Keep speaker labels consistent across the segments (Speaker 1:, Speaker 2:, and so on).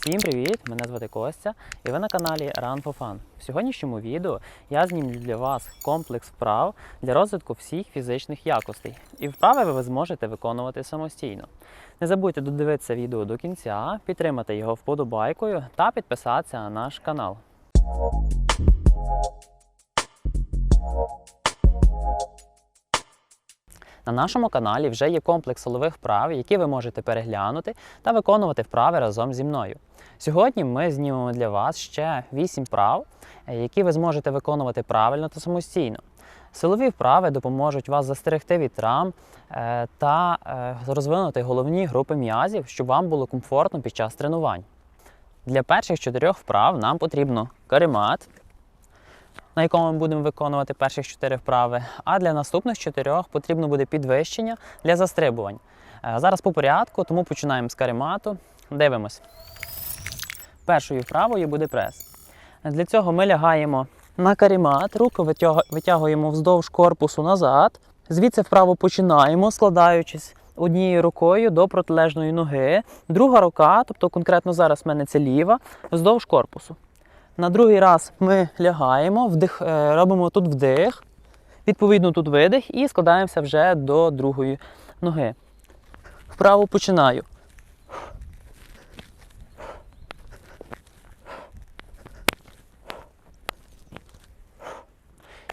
Speaker 1: Всім привіт! Мене звати Костя, і ви на каналі Run for Fun. В сьогоднішньому відео я знімлю для вас комплекс вправ для розвитку всіх фізичних якостей. І вправи ви зможете виконувати самостійно. Не забудьте додивитися відео до кінця, підтримати його вподобайкою та підписатися на наш канал. На нашому каналі вже є комплекс силових вправ, які ви можете переглянути та виконувати вправи разом зі мною. Сьогодні ми знімемо для вас ще 8 вправ, е, які ви зможете виконувати правильно та самостійно. Силові вправи допоможуть вас застерегти від травм е, та е, розвинути головні групи м'язів, щоб вам було комфортно під час тренувань. Для перших чотирьох вправ нам потрібно каремат, на якому ми будемо виконувати перших чотири вправи. А для наступних чотирьох потрібно буде підвищення для застрибувань. Е, Зараз по порядку, тому починаємо з каремату. Дивимось. Першою вправою буде прес. Для цього ми лягаємо на каремат, руку витягуємо вздовж корпусу назад. Звідси вправо починаємо, складаючись однією рукою до протилежної ноги. Друга рука, тобто конкретно зараз в мене це ліва, вздовж корпусу. На другий раз ми лягаємо, вдих, е, робимо тут вдих, відповідно тут видих і складаємося вже до другої ноги. Вправо починаю.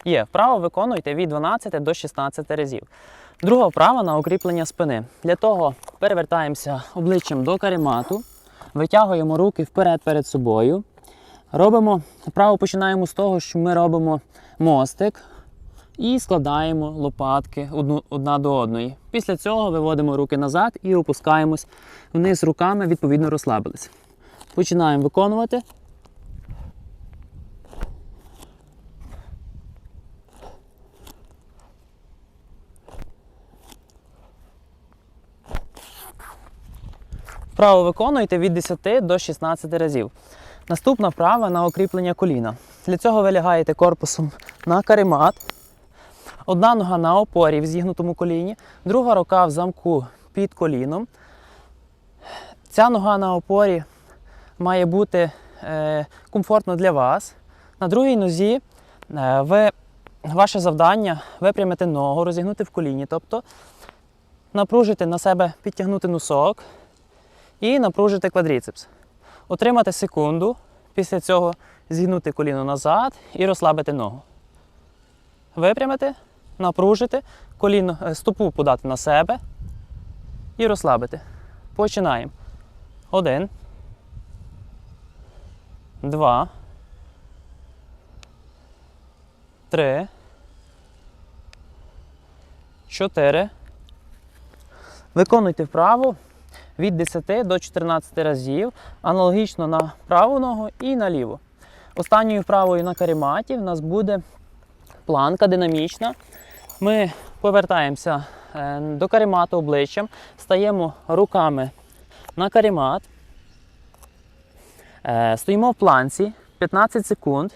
Speaker 1: Є, вправо виконуйте від 12 до 16 разів. Друга вправа на укріплення спини. Для того перевертаємося обличчям до каремату, витягуємо руки вперед перед собою. Робимо вправо починаємо з того, що ми робимо мостик і складаємо лопатки одну, одна до одної. Після цього виводимо руки назад і опускаємось вниз руками, відповідно розслабились. Починаємо виконувати. Вправо виконуйте від 10 до 16 разів. Наступна вправа на укріплення коліна. Для цього ви лягаєте корпусом на каремат. Одна нога на опорі в зігнутому коліні, друга рука в замку під коліном. Ця нога на опорі має бути е, комфортно для вас. На другій нозі е, ви, ваше завдання випрямити ногу, розігнути в коліні, тобто напружити на себе, підтягнути носок і напружити квадріцепс. Отримати секунду, після цього зігнути коліно назад і розслабити ногу. Випрямити, напружити, коліно, е, стопу подати на себе і розслабити. Починаємо. Один. Два. Три. Чотири. Виконуйте вправо від 10 до 14 разів, аналогічно на праву ногу і на ліву. Останньою вправою на карематі в нас буде планка динамічна. Ми повертаємося е, до каремату обличчям, стаємо руками на каремат, Е, стоїмо в планці 15 секунд.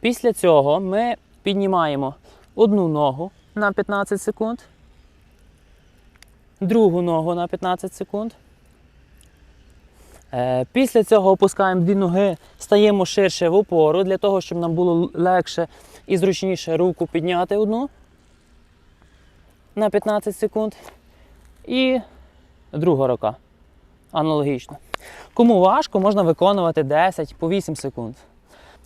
Speaker 1: Після цього ми піднімаємо одну ногу на 15 секунд другу ногу на 15 секунд. Е, Після цього опускаємо дві ноги, стаємо ширше в опору, для того, щоб нам було легше і зручніше руку підняти одну на 15 секунд. І друга рука. Аналогічно. Кому важко, можна виконувати 10 по 8 секунд.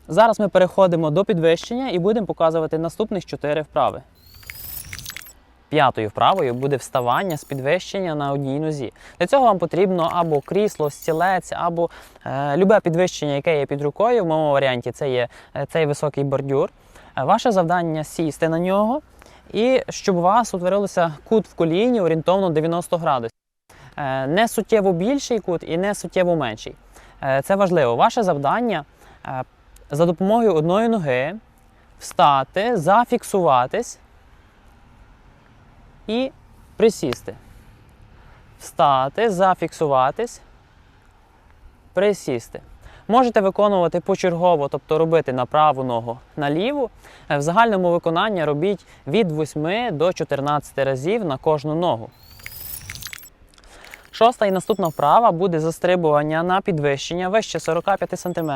Speaker 1: Зараз ми переходимо до підвищення і будемо показувати наступних 4 вправи. П'ятою вправою буде вставання з підвищення на одній нозі. Для цього вам потрібно або крісло, стілець, або е, любе підвищення, яке є під рукою. В моєму варіанті це є е, цей високий бордюр. Е, ваше завдання сісти на нього, і щоб у вас утворився кут в коліні орієнтовно 90 градусів. Е, не суттєво більший кут і не суттєво менший. Це важливо. Ваше завдання за допомогою одної ноги встати, зафіксуватись і присісти. Встати, зафіксуватись, присісти. Можете виконувати почергово, тобто робити на праву ногу на ліву. Е, В загальному виконанні робіть від 8 до 14 разів на кожну ногу. Шоста і наступна вправа буде застрибування на підвищення вище 45 см.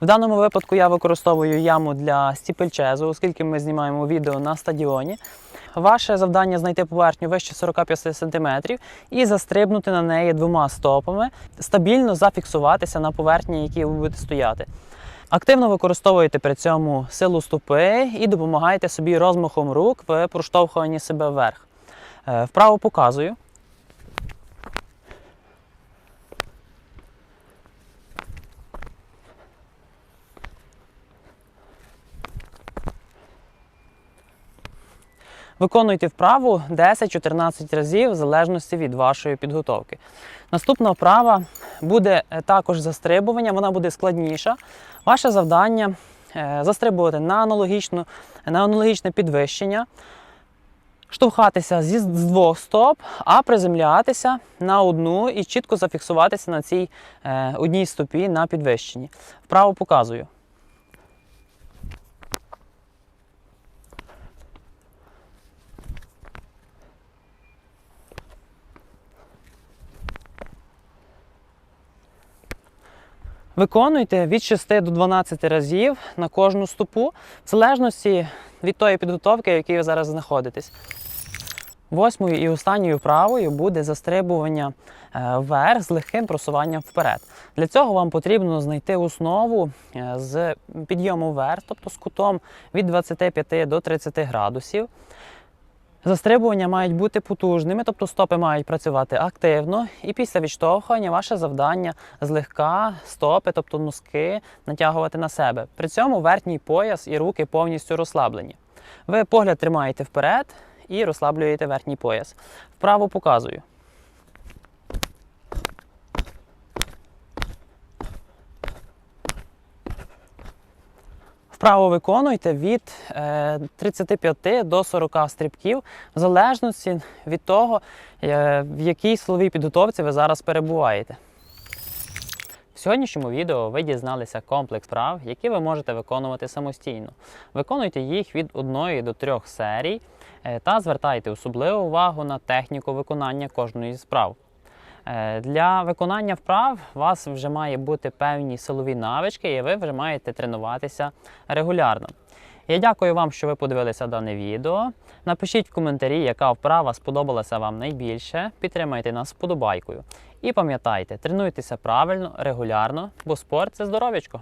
Speaker 1: В даному випадку я використовую яму для стіпельчезу, оскільки ми знімаємо відео на стадіоні. Ваше завдання знайти поверхню вище 45 см і застрибнути на неї двома стопами, стабільно зафіксуватися на поверхні, які ви будете стояти. Активно використовуєте при цьому силу стопи і допомагаєте собі розмахом рук в проштовхуванні себе вверх. Е, Вправо показую. Виконуйте вправу 10-14 разів в залежності від вашої підготовки. Наступна вправа буде е, також застрибування, вона буде складніша. Ваше завдання е, застрибувати на, аналогічну, на аналогічне підвищення, штовхатися зі з двох стоп, а приземлятися на одну і чітко зафіксуватися на цій е, одній стопі на підвищенні. Вправо показую. Виконуйте від 6 до 12 разів на кожну стопу, в залежності від тої підготовки, в якій ви зараз знаходитесь. Восьмою і останньою вправою буде застрибування е, вверх з легким просуванням вперед. Для цього вам потрібно знайти основу е, з підйому вверх, тобто з кутом від 25 до 30 градусів. Застрибування мають бути потужними, тобто стопи мають працювати активно, і після відштовхування ваше завдання злегка стопи, тобто носки, натягувати на себе. При цьому верхній пояс і руки повністю розслаблені. Ви погляд тримаєте вперед і розслаблюєте верхній пояс. Вправо показую. Вправо виконуйте від е, 35 до 40 стрибків, в залежності від того, е, в якій силовій підготовці ви зараз перебуваєте. В сьогоднішньому відео ви дізналися комплекс вправ, які ви можете виконувати самостійно. Виконуйте їх від 1 до 3 серій е, та звертайте особливу увагу на техніку виконання кожної з вправ. Е, Для виконання вправ у вас вже має бути певні силові навички, і ви вже маєте тренуватися регулярно. Я дякую вам, що ви подивилися дане відео. Напишіть в коментарі, яка вправа сподобалася вам найбільше. Підтримайте нас вподобайкою. І пам'ятайте, тренуйтеся правильно, регулярно, бо спорт це здоров'ячко.